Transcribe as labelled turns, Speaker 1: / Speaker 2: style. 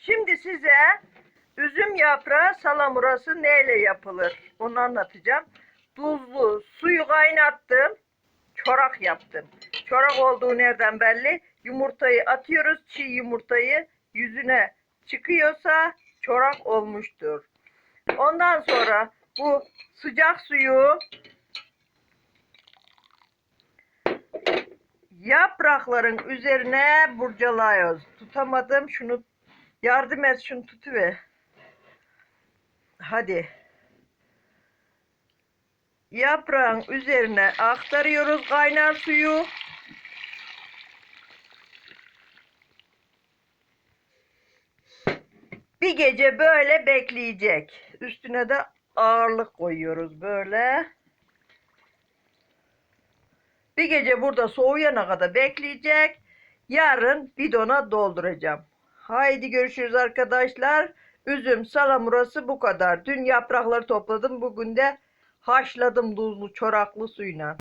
Speaker 1: Şimdi size üzüm yaprağı salamurası neyle yapılır onu anlatacağım. Tuzlu suyu kaynattım. Çorak yaptım. Çorak olduğu nereden belli? Yumurtayı atıyoruz. Çiğ yumurtayı yüzüne çıkıyorsa çorak olmuştur. Ondan sonra bu sıcak suyu yaprakların üzerine burcalıyoruz. Tutamadım. Şunu yardım et şunu tutuver. Hadi. Yaprağın üzerine aktarıyoruz kaynar suyu. Bir gece böyle bekleyecek. Üstüne de ağırlık koyuyoruz böyle. Bir gece burada soğuyana kadar bekleyecek. Yarın bidona dolduracağım. Haydi görüşürüz arkadaşlar. Üzüm salamurası bu kadar. Dün yaprakları topladım. Bugün de haşladım tuzlu çoraklı suyla.